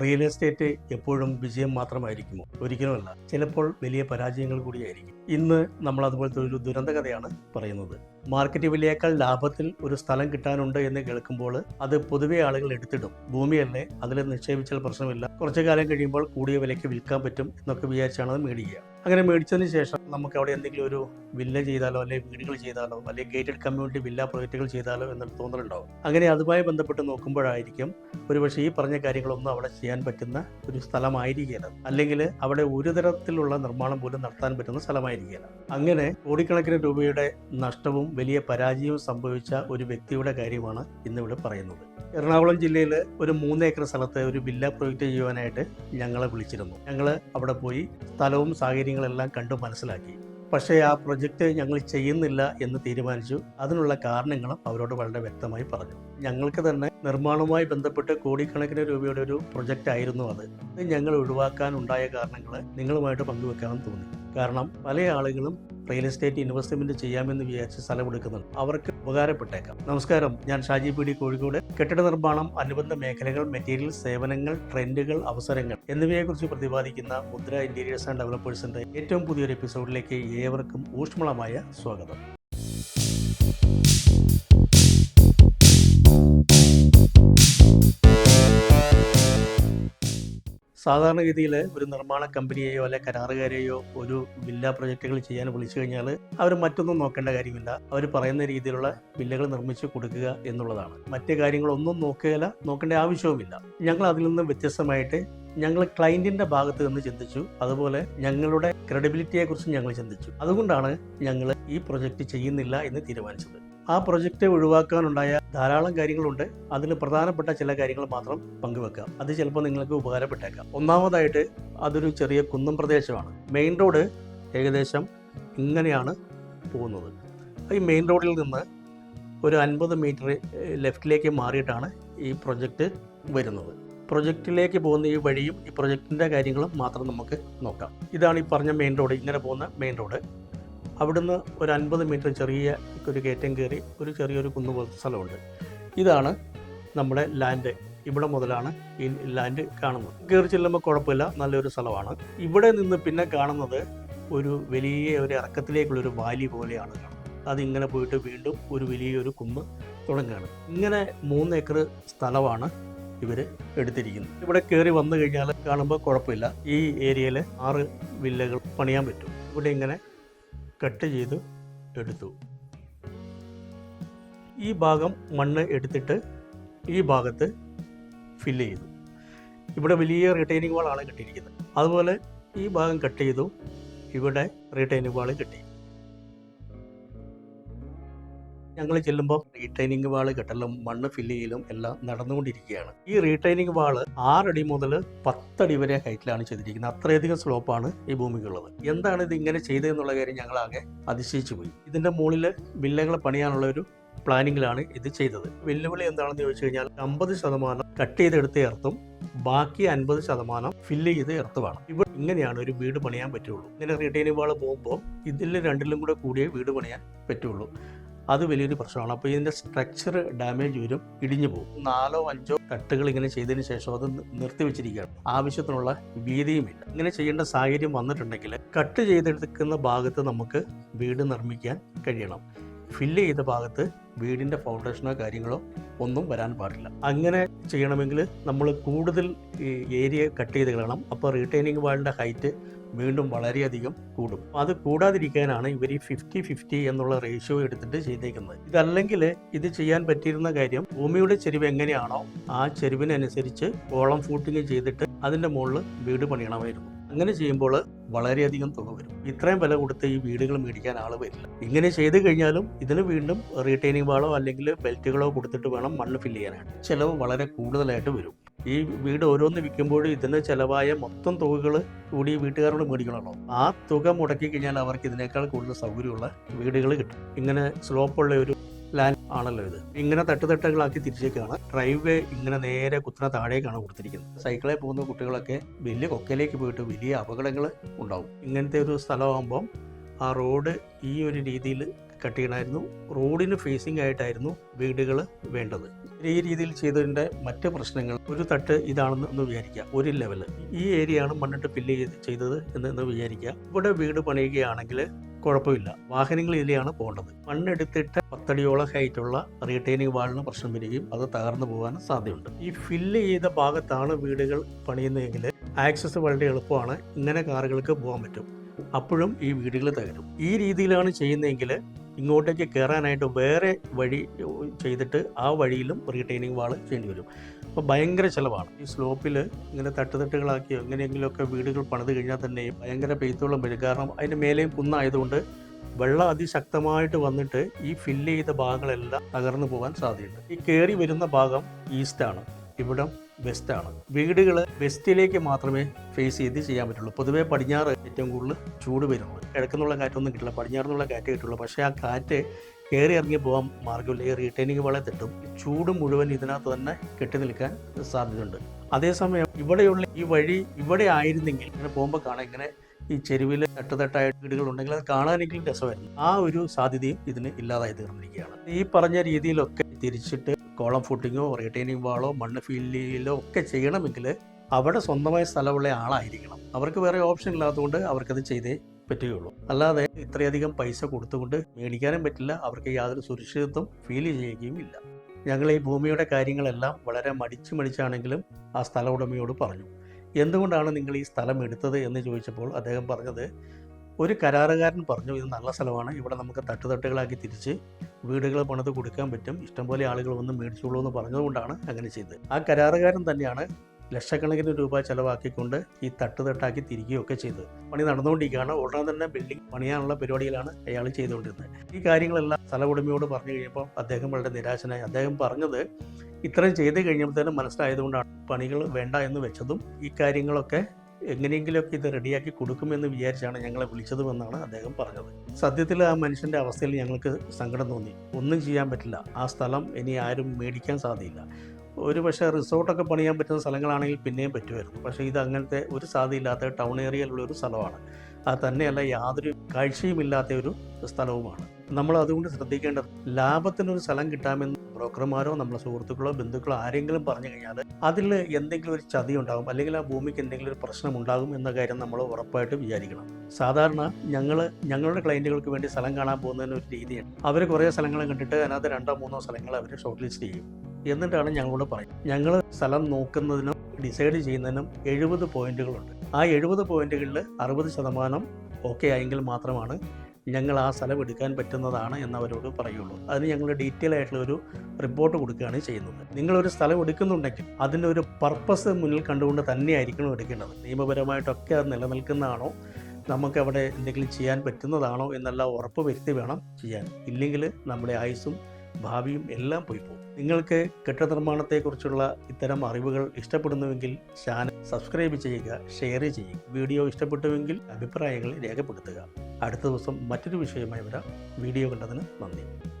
Real estate എപ്പോഴും വിജയം മാത്രമായിരിക്കുമോ? ഒരിക്കലുമല്ല. ചിലപ്പോൾ വലിയ പരാജയങ്ങൾ കൂടിയായിരിക്കും. ഇന്ന് നമ്മൾ അതുപോലത്തെ ഒരു ദുരന്ത കഥയാണ് പറയുന്നത്. മാർക്കറ്റ് വിലയേക്കാൾ ലാഭത്തിൽ ഒരു സ്ഥലം കിട്ടാനുണ്ട് എന്ന് കേൾക്കുമ്പോൾ അത് പൊതുവെ ആളുകൾ എടുത്തിടും. ഭൂമിയല്ലേ? അതിൽ നിക്ഷേപിച്ചാൽ പ്രശ്നമില്ല. കുറച്ചു കാലം കഴിയുമ്പോൾ കൂടിയ വിലയ്ക്ക് വിൽക്കാൻ പറ്റും എന്നൊക്കെ വിചാരിച്ചാണ് അത് മേടിക്കുക. അങ്ങനെ മേടിച്ചതിന് ശേഷം നമുക്ക് അവിടെ എന്തെങ്കിലും ഒരു വില്ല ചെയ്താലോ അല്ലെങ്കിൽ വീടുകൾ ചെയ്താലോ അല്ലെങ്കിൽ ഗേറ്റഡ് കമ്മ്യൂണിറ്റി വില്ല പ്രോജക്റ്റുകൾ ചെയ്താലോ എന്നൊരു തോന്നലുണ്ടാവും. അങ്ങനെ അതുമായി ബന്ധപ്പെട്ട് നോക്കുമ്പോഴായിരിക്കും ഒരുപക്ഷെ ഈ പറഞ്ഞ കാര്യങ്ങളൊന്നും അവിടെ ചെയ്യാൻ പറ്റുന്ന ഒരു സ്ഥലമായിരിക്കരുത് അല്ലെങ്കിൽ അവിടെ ഒരു തരത്തിലുള്ള നിർമ്മാണം പോലും നടത്താൻ പറ്റുന്ന സ്ഥലമായിരിക്കില്ല അങ്ങനെ കോടിക്കണക്കിന് രൂപയുടെ നഷ്ടവും വലിയ പരാജയവും സംഭവിച്ച ഒരു വ്യക്തിയുടെ കാര്യമാണ് ഇന്നിവിടെ പറയുന്നത്. എറണാകുളം ജില്ലയിൽ ഒരു മൂന്ന് ഏക്കർ സ്ഥലത്ത് ഒരു വില്ല പ്രൊജക്റ്റ് ചെയ്യുവാനായിട്ട് ഞങ്ങളെ വിളിച്ചിരുന്നു. ഞങ്ങൾ അവിടെ പോയി സ്ഥലവും സാഹചര്യങ്ങളെല്ലാം കണ്ടു മനസ്സിലാക്കി. പക്ഷേ ആ പ്രൊജക്റ്റ് ഞങ്ങൾ ചെയ്യുന്നില്ല എന്ന് തീരുമാനിച്ചു. അതിനുള്ള കാരണങ്ങളും അവരോട് വളരെ വ്യക്തമായി പറഞ്ഞു. ഞങ്ങൾക്ക് തന്നെ നിർമ്മാണവുമായി ബന്ധപ്പെട്ട് കോടിക്കണക്കിന് രൂപയുടെ ഒരു പ്രൊജക്റ്റ് ആയിരുന്നു അത്. ഞങ്ങൾ ഒഴിവാക്കാൻ ഉണ്ടായ കാരണങ്ങൾ നിങ്ങളുമായിട്ട് പങ്കുവെക്കാമെന്ന് തോന്നി. കാരണം പല ആളുകളും റിയൽ എസ്റ്റേറ്റ് ഇൻവെസ്റ്റ്മെന്റ് ചെയ്യാമെന്ന് വിചാരിച്ച് സ്ഥലം എടുക്കുന്നുണ്ട് അവർക്ക് ഉപകാരപ്പെട്ടേക്കാം. നമസ്കാരം. ഞാൻ ഷാജി പി ഡി കോഴിക്കോട്. കെട്ടിട നിർമ്മാണം അനുബന്ധ മേഖലകൾ മെറ്റീരിയൽ സേവനങ്ങൾ ട്രെൻഡുകൾ അവസരങ്ങൾ എന്നിവയെക്കുറിച്ച് പ്രതിപാദിക്കുന്ന മുദ്ര ഇന്റീരിയേഴ്സ് ആൻഡ് ഡെവലപ്പേഴ്സിന്റെ ഏറ്റവും പുതിയൊരു എപ്പിസോഡിലേക്ക് ഏവർക്കും ഊഷ്മളമായ സ്വാഗതം. സാധാരണഗതിയിൽ ഒരു നിർമ്മാണ കമ്പനിയെയോ അല്ലെ കരാറുകാരെയോ ഒരു വില്ല പ്രൊജക്റ്റുകൾ ചെയ്യാൻ വിളിച്ചു കഴിഞ്ഞാൽ അവർ മറ്റൊന്നും നോക്കേണ്ട കാര്യമില്ല. അവർ പറയുന്ന രീതിയിലുള്ള വില്ലകൾ നിർമ്മിച്ചു കൊടുക്കുക എന്നുള്ളതാണ്. മറ്റു കാര്യങ്ങളൊന്നും നോക്കുകയില്ല നോക്കേണ്ട ആവശ്യവുമില്ല. ഞങ്ങൾ അതിൽ നിന്ന് വ്യത്യസ്തമായിട്ട് ഞങ്ങൾ ക്ലയന്റിന്റെ ഭാഗത്ത് നിന്ന് ചിന്തിച്ചു. അതുപോലെ ഞങ്ങളുടെ ക്രെഡിബിലിറ്റിയെ കുറിച്ച് ഞങ്ങൾ ചിന്തിച്ചു. അതുകൊണ്ടാണ് ഞങ്ങൾ ഈ പ്രൊജക്റ്റ് ചെയ്യുന്നില്ല എന്ന് തീരുമാനിച്ചത്. ആ പ്രൊജക്റ്റ് ഒഴിവാക്കാനുണ്ടായ ധാരാളം കാര്യങ്ങളുണ്ട്. അതിൽ പ്രധാനപ്പെട്ട ചില കാര്യങ്ങൾ മാത്രം പങ്കുവെക്കാം അത് ചിലപ്പോൾ നിങ്ങൾക്ക് ഉപകാരപ്പെട്ടേക്കാം. ഒന്നാമതായിട്ട് അതൊരു ചെറിയ കുന്നം പ്രദേശമാണ്. മെയിൻ റോഡ് ഏകദേശം ഇങ്ങനെയാണ് പോകുന്നത്. ഈ മെയിൻ റോഡിൽ നിന്ന് ഒരു അൻപത് മീറ്റർ ലെഫ്റ്റിലേക്ക് മാറിയിട്ടാണ് ഈ പ്രൊജക്റ്റ് വരുന്നത്. പ്രൊജക്റ്റിലേക്ക് പോകുന്ന ഈ വഴിയും ഈ പ്രൊജക്റ്റിന്റെ കാര്യങ്ങളും മാത്രം നമുക്ക് നോക്കാം. ഇതാണ് ഈ പറഞ്ഞ മെയിൻ റോഡ് ഇങ്ങനെ പോകുന്ന മെയിൻ റോഡ്. അവിടുന്ന് ഒരു അൻപത് മീറ്റർ ചെറിയ ഒരു കയറ്റം കയറി ഒരു ചെറിയൊരു കുന്നു പോലത്തെ സ്ഥലമുണ്ട്. ഇതാണ് നമ്മുടെ ലാൻഡ്. ഇവിടെ മുതലാണ് ഈ ലാൻഡ് കാണുന്നത്. കയറി ചെല്ലുമ്പോൾ കുഴപ്പമില്ല നല്ലൊരു സ്ഥലമാണ്. ഇവിടെ നിന്ന് പിന്നെ കാണുന്നത് ഒരു വലിയ ഒരു ഇറക്കത്തിലേക്കുള്ള ഒരു വാലി പോലെയാണ്. അതിങ്ങനെ പോയിട്ട് വീണ്ടും ഒരു വലിയൊരു കുന്ന് തുടങ്ങുകയാണ്. ഇങ്ങനെ മൂന്ന് ഏക്കർ സ്ഥലമാണ് ഇവർ എടുത്തിരിക്കുന്നത്. ഇവിടെ കയറി വന്നു കഴിഞ്ഞാൽ കാണുമ്പോൾ കുഴപ്പമില്ല. ഈ ഏരിയയിൽ ആറ് വില്ലകൾ പണിയാൻ പറ്റും. ഇവിടെ ഇങ്ങനെ കട്ട് ചെയ്ത് എടുത്തു. ഈ ഭാഗം മണ്ണ് എടുത്തിട്ട് ഈ ഭാഗത്ത് ഫില്ല് ചെയ്തു. ഇവിടെ വലിയ റിട്ടൈനിങ് വാളാണ് കിട്ടിയിരിക്കുന്നത്. അതുപോലെ ഈ ഭാഗം കട്ട് ചെയ്തു ഇവിടെ റിട്ടൈനിങ് വാൾ കെട്ടി. ഞങ്ങൾ ചെല്ലുമ്പോൾ റീടൈനിങ് വാൾ കെട്ടലും മണ്ണ് ഫില്ല് ചെയ്യലും എല്ലാം നടന്നുകൊണ്ടിരിക്കുകയാണ്. ഈ റീടൈനിങ് വാൾ ആറടി മുതൽ പത്തടി വരെ ഹൈറ്റിലാണ് ചെയ്തിരിക്കുന്നത്. അത്രയധികം സ്ലോപ്പാണ് ഈ ഭൂമിക്കുള്ളത്. എന്താണ് ഇത് ഇങ്ങനെ ചെയ്തതെന്നുള്ള കാര്യം ഞങ്ങൾ ആകെ അതിശയിച്ചു പോയി. ഇതിന്റെ മുകളിൽ വില്ലകൾ പണിയാനുള്ള ഒരു പ്ലാനിങ്ങിലാണ് ഇത് ചെയ്തത്. വെല്ലുവിളി എന്താണെന്ന് ചോദിച്ചു കഴിഞ്ഞാൽ അമ്പത് ശതമാനം കട്ട് ചെയ്തെടുത്ത എർത്തും ബാക്കി അൻപത് ശതമാനം ഫില്ല് ചെയ്ത് എർത്തുമാണ് ഇവിടെ ഇങ്ങനെയാണ് ഒരു വീട് പണിയാൻ പറ്റുള്ളൂ. ഇങ്ങനെ റീറ്റെയിനിങ് വാൾ പോകുമ്പോൾ ഇതിൽ രണ്ടിലും കൂടെ കൂടിയേ വീട് പണിയാൻ പറ്റുള്ളൂ. അത് വലിയൊരു പ്രശ്നമാണ്. അപ്പോൾ ഇതിന്റെ സ്ട്രക്ചർ ഡാമേജ് വരും ഇടിഞ്ഞു പോകും. നാലോ അഞ്ചോ കട്ടുകൾ ഇങ്ങനെ ചെയ്തതിന് ശേഷം അത് നിർത്തിവെച്ചിരിക്കുകയാണ് ആവശ്യത്തിനുള്ള വീതിയുമില്ല. ഇങ്ങനെ ചെയ്യേണ്ട സാഹചര്യം വന്നിട്ടുണ്ടെങ്കിൽ കട്ട് ചെയ്തെടുക്കുന്ന ഭാഗത്ത് നമുക്ക് വീട് നിർമ്മിക്കാൻ കഴിയണം. ഫില്ല് ചെയ്ത ഭാഗത്ത് വീടിന്റെ ഫൗണ്ടേഷനോ കാര്യങ്ങളോ ഒന്നും വരാൻ പാടില്ല. അങ്ങനെ ചെയ്യണമെങ്കിൽ നമ്മൾ കൂടുതൽ ഈ ഏരിയ കട്ട് ചെയ്ത് കളയണം. അപ്പോൾ റീറ്റൈനിങ് വാളിന്റെ ഹൈറ്റ് വീണ്ടും വളരെയധികം കൂടും. അത് കൂടാതിരിക്കാനാണ് ഇവർ ഈ ഫിഫ്റ്റി ഫിഫ്റ്റി എന്നുള്ള റേഷ്യോ എടുത്തിട്ട് ചെയ്തേക്കുന്നത്. ഇതല്ലെങ്കിൽ ഇത് ചെയ്യാൻ പറ്റിയിരുന്ന കാര്യം ഭൂമിയുടെ ചെരിവ് എങ്ങനെയാണോ ആ ചെരിവിനനുസരിച്ച് കോളം ഫൂട്ടിങ് ചെയ്തിട്ട് അതിന്റെ മുകളിൽ വീട് പണിയണമായിരുന്നു. അങ്ങനെ ചെയ്യുമ്പോൾ വളരെയധികം തുക വരും. ഇത്രയും വില കൊടുത്ത് ഈ വീടുകൾ മേടിക്കാൻ ആൾ വരില്ല. ഇങ്ങനെ ചെയ്തു കഴിഞ്ഞാലും ഇതിന് വീണ്ടും റീറ്റൈനിങ് വാളോ അല്ലെങ്കിൽ ബെൽറ്റുകളോ കൊടുത്തിട്ട് വേണം മണ്ണ് ഫില്ല് ചെയ്യാനായിട്ട്. ചിലവ് വളരെ കൂടുതലായിട്ട് വരും. ഈ വീട് ഓരോന്ന് വിൽക്കുമ്പോഴും ഇതിന് ചിലവായ മൊത്തം തുകകൾ കൂടി വീട്ടുകാരോട് മേടിക്കണമല്ലോ. ആ തുക മുടക്കി കഴിഞ്ഞാൽ അവർക്ക് ഇതിനേക്കാൾ കൂടുതൽ സൗകര്യമുള്ള വീടുകൾ കിട്ടും. ഇങ്ങനെ സ്ലോപ്പുള്ള ഒരു ലാൻഡ് ആണല്ലോ ഇത്. ഇങ്ങനെ തട്ടുതട്ടുകളാക്കി തിരിച്ചേക്കാണ്. ഡ്രൈവ് ഇങ്ങനെ നേരെ കുത്തിന താഴേക്കാണ് കൊടുത്തിരിക്കുന്നത്. സൈക്കിളിൽ പോകുന്ന കുട്ടികളൊക്കെ വലിയ കൊക്കയിലേക്ക് പോയിട്ട് വലിയ അപകടങ്ങൾ ഉണ്ടാവും. ഇങ്ങനത്തെ ഒരു സ്ഥലമാകുമ്പം ആ റോഡ് ഈ ഒരു രീതിയിൽ കട്ട് ചെയ്യണമായിരുന്നു റോഡിന് ഫേസിംഗ് ആയിട്ടായിരുന്നു വീടുകൾ വേണ്ടത്. ഈ രീതിയിൽ ചെയ്തതിന്റെ മറ്റ് പ്രശ്നങ്ങൾ ഒരു തട്ട് ഇതാണെന്ന് ഒന്ന് വിചാരിക്കുക. ഒരു ലെവൽ ഈ ഏരിയയാണ് മണ്ണിട്ട് ഫില്ല് ചെയ്ത് ചെയ്തത് എന്ന് എന്ന് വിചാരിക്കുക. ഇവിടെ വീട് പണിയുകയാണെങ്കിൽ കുഴപ്പമില്ല. വാഹനങ്ങൾ ഇതിലെയാണ് പോകേണ്ടത്. മണ്ണെടുത്തിട്ട് പത്തടിയോളം ഹൈറ്റുള്ള റീറ്റെയിനിങ് വാളിന് പ്രശ്നം വരികയും അത് തകർന്നു പോകാൻ സാധ്യതയുണ്ട്. ഈ ഫില്ല് ചെയ്ത ഭാഗത്താണ് വീടുകൾ പണിയുന്നതെങ്കിൽ ആക്സസ് വളരെ എളുപ്പമാണ്. ഇങ്ങനെ കാറുകൾക്ക് പോകാൻ പറ്റും. അപ്പോഴും ഈ വീടുകൾ തകരും. ഈ രീതിയിലാണ് ചെയ്യുന്നതെങ്കിൽ ഇങ്ങോട്ടേക്ക് കയറാനായിട്ട് വേറെ വഴി ചെയ്തിട്ട് ആ വഴിയിലും റീറ്റെയിനിങ് വാൾ ചെയ്യേണ്ടി വരും. അപ്പോൾ ഭയങ്കര ചിലവാണ്. ഈ സ്ലോപ്പിൽ ഇങ്ങനെ തട്ടുതട്ടുകളാക്കിയോ എങ്ങനെയെങ്കിലുമൊക്കെ വീടുകൾ പണിത് കഴിഞ്ഞാൽ തന്നെ ഭയങ്കര പെയ്ത്തോളം വരും. കാരണം അതിന്റെ മേലെയും കുന്നായതുകൊണ്ട് വെള്ളം അതിശക്തമായിട്ട് വന്നിട്ട് ഈ ഫില്ല് ചെയ്ത ഭാഗങ്ങളെല്ലാം തകർന്നു പോകാൻ സാധ്യതയുണ്ട്. ഈ കയറി വരുന്ന ഭാഗം ഈസ്റ്റാണ്. ഇവിടം വെസ്റ്റാണ്. വീടുകൾ വെസ്റ്റിലേക്ക് മാത്രമേ ഫേസ് ചെയ്ത് ചെയ്യാൻ പറ്റുള്ളൂ. പൊതുവേ പടിഞ്ഞാറ് ഏറ്റവും കൂടുതൽ ചൂട് വരുന്നത്. കിഴക്കുന്നുള്ള കാറ്റൊന്നും കിട്ടില്ല. പടിഞ്ഞാറുന്നുള്ള കാറ്റ് കിട്ടുള്ളൂ പക്ഷേ ആ കാറ്റ് കയറി ഇറങ്ങി പോകാൻ മാർഗമില്ല. ഈ റീറ്റൈനിങ് വളരെ തെറ്റും. ചൂട് മുഴുവൻ ഇതിനകത്ത് തന്നെ കെട്ടി നിൽക്കാൻ സാധ്യതയുണ്ട്. അതേസമയം ഇവിടെയുള്ള ഈ വഴി ഇവിടെ ആയിരുന്നെങ്കിൽ ഇങ്ങനെ പോകുമ്പോൾ കാണാം. ഇങ്ങനെ ഈ ചെരുവിൽ തട്ടുതട്ടായ വീടുകൾ ഉണ്ടെങ്കിൽ അത് കാണാനെങ്കിലും രസമായിരുന്നു. ആ ഒരു സാധ്യതയും ഇതിന് ഇല്ലാതായി തീർന്നിരിക്കുകയാണ്. ഈ പറഞ്ഞ രീതിയിലൊക്കെ തിരിച്ചിട്ട് കോളം ഫുട്ടിങ്ങോ റീറ്റൈനിങ് വാളോ മണ്ണ് ഫീൽഡിലോ ഒക്കെ ചെയ്യണമെങ്കിൽ അവിടെ സ്വന്തമായ സ്ഥലമുള്ള ആളായിരിക്കണം. അവർക്ക് വേറെ ഓപ്ഷൻ ഇല്ലാത്തതുകൊണ്ട് അവർക്കത് ചെയ്തേ പറ്റുകയുള്ളൂ. അല്ലാതെ ഇത്രയധികം പൈസ കൊടുത്തുകൊണ്ട് മേടിക്കാനും പറ്റില്ല അവർക്ക് യാതൊരു സുരക്ഷിതത്വം ഫീൽ ചെയ്യുകയും ഇല്ല. ഞങ്ങൾ ഈ ഭൂമിയുടെ കാര്യങ്ങളെല്ലാം വളരെ മടിച്ചു മടിച്ചാണെങ്കിലും ആ സ്ഥല ഉടമയോട് പറഞ്ഞു. എന്തുകൊണ്ടാണ് നിങ്ങൾ ഈ സ്ഥലം എടുത്തത്? എന്ന് ചോദിച്ചപ്പോൾ അദ്ദേഹം പറഞ്ഞത് ഒരു കരാറുകാരൻ പറഞ്ഞു ഇത് നല്ല സ്ഥലമാണ് ഇവിടെ നമുക്ക് തട്ടുതട്ടുകളാക്കി തിരിച്ച് വീടുകൾ പണിത് കൊടുക്കാൻ പറ്റും ഇഷ്ടംപോലെ ആളുകൾ വന്ന് മേടിച്ചോളൂ എന്ന് പറഞ്ഞതുകൊണ്ടാണ് അങ്ങനെ ചെയ്തത്. ആ കരാറുകാരൻ തന്നെയാണ് ലക്ഷക്കണക്കിന് രൂപ ചെലവാക്കിക്കൊണ്ട് ഈ തട്ടുതട്ടാക്കി തിരികുകയൊക്കെ ചെയ്ത് പണി നടന്നുകൊണ്ടിരിക്കുകയാണ്. ഉടനെ തന്നെ ബിൽഡിംഗ് പണിയാനുള്ള പരിപാടിയിലാണ് അയാൾ ചെയ്തുകൊണ്ടിരുന്നത്. ഈ കാര്യങ്ങളെല്ലാം സ്ഥല ഉടമയോട് പറഞ്ഞു കഴിഞ്ഞപ്പോൾ അദ്ദേഹം വളരെ നിരാശനായി. അദ്ദേഹം പറഞ്ഞത് ഇത്രയും ചെയ്ത് കഴിഞ്ഞപ്പോഴത്തേനും മനസ്സിലായതുകൊണ്ടാണ് പണികൾ വേണ്ട എന്ന് വെച്ചതും ഈ കാര്യങ്ങളൊക്കെ എങ്ങനെയെങ്കിലുമൊക്കെ ഇത് റെഡിയാക്കി കൊടുക്കുമെന്ന് വിചാരിച്ചാണ് ഞങ്ങളെ വിളിച്ചതുമെന്നാണ് അദ്ദേഹം പറഞ്ഞത്. സത്യത്തിൽ ആ മനുഷ്യന്റെ അവസ്ഥയിൽ ഞങ്ങൾക്ക് സങ്കടം തോന്നി. ഒന്നും ചെയ്യാൻ പറ്റില്ല. ആ സ്ഥലം ഇനി ആരും മേടിക്കാൻ സാധ്യയില്ല ഒരു പക്ഷേ റിസോർട്ടൊക്കെ പണിയാൻ പറ്റുന്ന സ്ഥലങ്ങളാണെങ്കിൽ പിന്നെയും പറ്റുമായിരുന്നു. പക്ഷേ ഇത് അങ്ങനത്തെ ഒരു സാധ്യതയില്ലാത്ത ടൗൺ ഏരിയയിലുള്ള ഒരു സ്ഥലമാണ്. അത് തന്നെയല്ല യാതൊരു കാഴ്ചയുമില്ലാത്ത ഒരു സ്ഥലവുമാണ്. നമ്മൾ അതുകൊണ്ട് ശ്രദ്ധിക്കേണ്ടത് ലാഭത്തിനൊരു സ്ഥലം കിട്ടാമെന്ന് ബ്രോക്കർമാരോ നമ്മളെ സുഹൃത്തുക്കളോ ബന്ധുക്കളോ ആരെങ്കിലും പറഞ്ഞു കഴിഞ്ഞാൽ അതിൽ എന്തെങ്കിലും ഒരു ചതി ഉണ്ടാകും. അല്ലെങ്കിൽ ആ ഭൂമിക്ക് എന്തെങ്കിലും ഒരു പ്രശ്നം ഉണ്ടാകും എന്ന കാര്യം നമ്മൾ ഉറപ്പായിട്ട് വിചാരിക്കണം. സാധാരണ ഞങ്ങൾ ഞങ്ങളുടെ ക്ലയന്റുകൾക്ക് വേണ്ടി സ്ഥലം കാണാൻ പോകുന്നതിന് ഒരു രീതിയാണ് അവർ കുറേ സ്ഥലങ്ങൾ കണ്ടിട്ട് അതിനകത്ത് രണ്ടോ മൂന്നോ സ്ഥലങ്ങൾ അവർ ഷോർട്ട് ലിസ്റ്റ് ചെയ്യും. എന്നിട്ടാണ് ഞങ്ങളോട് പറയുന്നത്. ഞങ്ങൾ സ്ഥലം നോക്കുന്നതിനും ഡിസൈഡ് ചെയ്യുന്നതിനും എഴുപത് പോയിന്റുകളുണ്ട്. ആ എഴുപത് പോയിന്റുകളിൽ അറുപത് ശതമാനം ഓക്കെ ആയെങ്കിൽ മാത്രമാണ് ഞങ്ങൾ ആ സ്ഥലം എടുക്കാൻ പറ്റുന്നതാണ് എന്നവരോട് പറയുള്ളൂ. അതിന് ഞങ്ങൾ ഡീറ്റെയിൽ ആയിട്ടുള്ള ഒരു റിപ്പോർട്ട് കൊടുക്കുകയാണ് ചെയ്യുന്നത്. നിങ്ങളൊരു സ്ഥലം എടുക്കുന്നുണ്ടെങ്കിൽ അതിന്റെ ഒരു പർപ്പസ് മുന്നിൽ കണ്ടുകൊണ്ട് തന്നെയായിരിക്കണം എടുക്കേണ്ടത്. നിയമപരമായിട്ടൊക്കെ അത് നിലനിൽക്കുന്നതാണോ? നമുക്ക് അവിടെ എന്തെങ്കിലും ചെയ്യാൻ പറ്റുന്നതാണോ? എന്നുള്ള ഉറപ്പ് വരുത്തി വേണം ചെയ്യാൻ. ഇല്ലെങ്കിൽ നമ്മുടെ ആയുസ്സും ഭാവിയും എല്ലാം പോയി പോകും. നിങ്ങൾക്ക് കെട്ടിട നിർമ്മാണത്തെക്കുറിച്ചുള്ള ഇത്തരം അറിവുകൾ ഇഷ്ടപ്പെടുന്നുവെങ്കിൽ ചാനൽ സബ്സ്ക്രൈബ് ചെയ്യുക ഷെയർ ചെയ്യുക. വീഡിയോ ഇഷ്ടപ്പെട്ടുവെങ്കിൽ അഭിപ്രായങ്ങൾ രേഖപ്പെടുത്തുക. അടുത്ത ദിവസം മറ്റൊരു വിഷയമായി വരാം. വീഡിയോ കണ്ടതിന് നന്ദി.